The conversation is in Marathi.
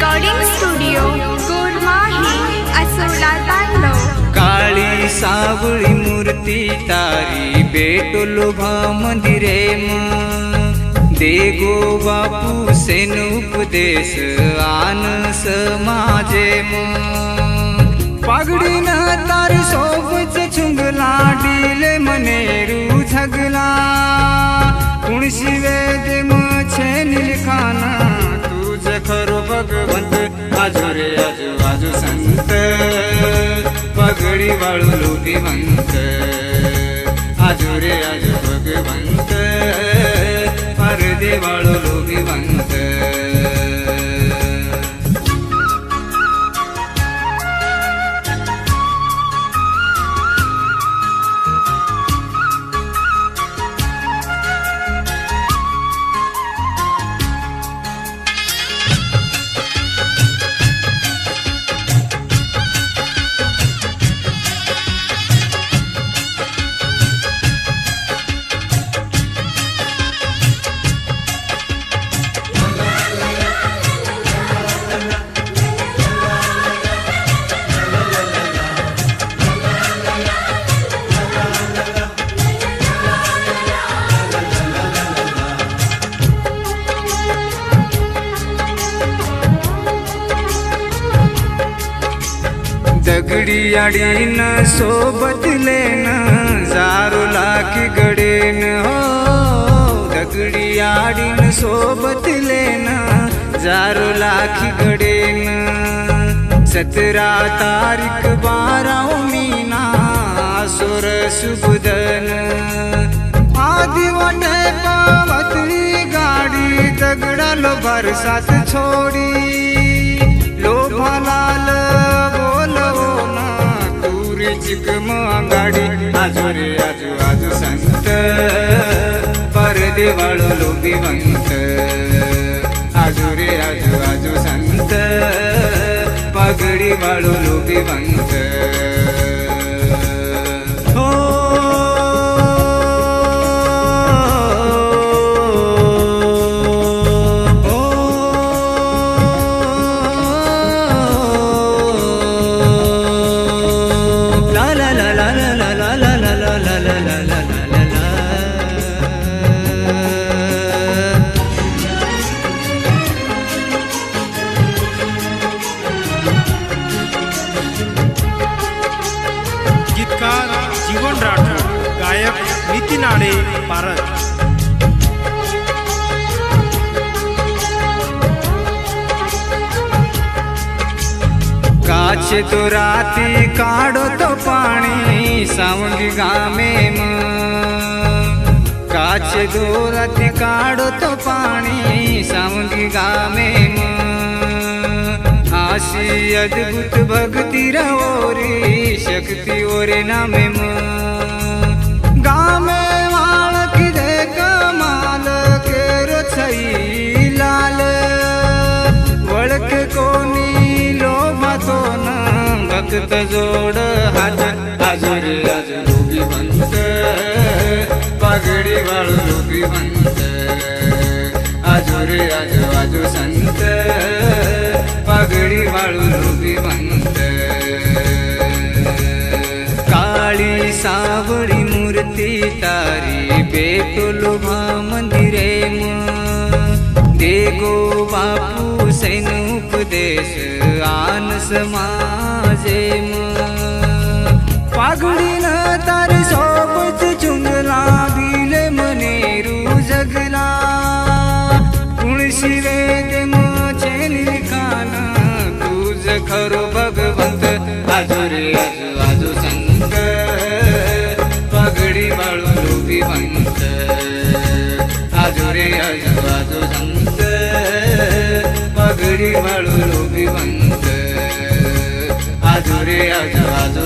रेकॉर्डिंग स्टुडिओ काळी सावळी मूर्ती तारी बेटोलो भा मंदिरे दे गो बापू सेन उपदेश आन समाजे पागडी न तार सोबच छुंगला डिले मनेरू झगला. कुणशी वेद छे निलखाना बाळू भगवंत आजोरे आज भगवंत. अरे बाळू दगडी अडीन सोबतलेन जारूला लाखी गडेन हो दगडी आडीन सोबत लेन जारू लाखी गडेन. सतरा तारीख बाराव मीना सुर सुबदन आदि वाटे पावतली गाडी दगडालो बरसात छोडी. लोभाला चिकम गाडी आजो रे आजू आजो संत. परदे वाळो लोभिवंत आजो रे आजू आजो संत. पगडी वाळो लोभिवंत નાડે ભારત કાછ તો રાતી કાઢો તો પાણી સાવંગી ગામે કાછ તો રાતી કાઢો તો પાણી સાવંગી ગામે આશી અદભુત ભક્તિ રહો રે શક્તિ ઓરે નામે માં भक्त जोड हात. आजरी आज लोभी बनत पागडी वाळू लोभी बनत आजुरी आज वाजू संत. पागडी वाळू लोभी बनत काळी सावळी मूर्ती तारी बेटो मंदिरे मूर्ती दे गो बापू सैन उपदेश आन समाजे म। पागडीन तार सोबत चुंगला बिले मनेरू जगला कुणशी वेद मोचे निकान तुझ खरो भगवंत आजो रे आजो आजो संत। पगडी वाळू लोभिवंत आजो रे आजो आधुरे आजू आजू